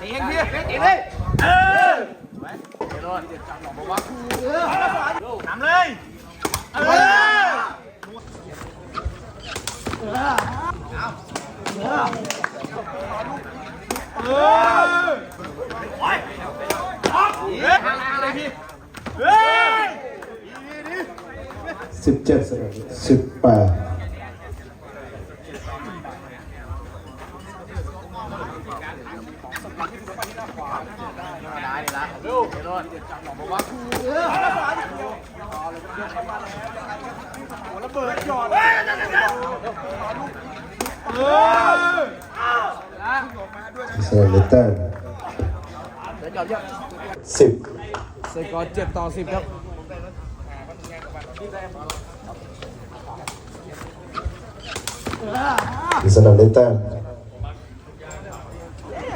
ตีเองพี่ตีเลยเออไว้เดี๋ยวรอดบอกว่าทำเลยเออเออโอ้ยออกเฮ้ยทางอะไรพี่เฮ้ยสิบเจ็ดสิบแปด ได้เลยละดูเดี๋ยวรอดบอกว่าหัวระเบิดหยอดเออสนามเลแต้มเดี๋ยวจอดเยอะสิบสกอร์เจ็ดต่อสิบครับสนามเลแต้มเพร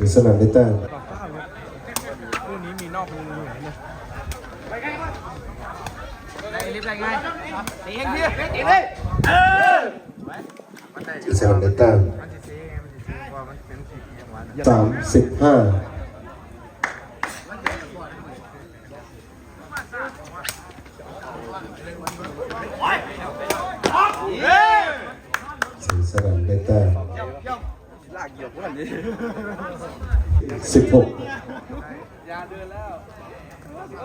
ที่สนามเลแต้มคู่นี้มีนอกมุมอยู่นะรีบไปไงตีเองพี่ตีเลยเออที่สนามเลแต้มสามสิบห้า สิบหกยาเดินแล้ว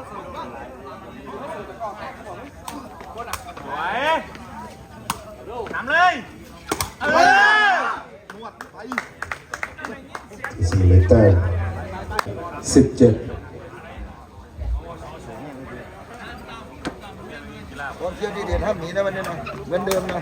สวยทำเลยเออที่สนามเลแต้มสิบเจ็ดผมเชื่อดีเด่นห้ามหนีนะวันนี้นะเหมือนเดิมนะ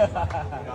Ja.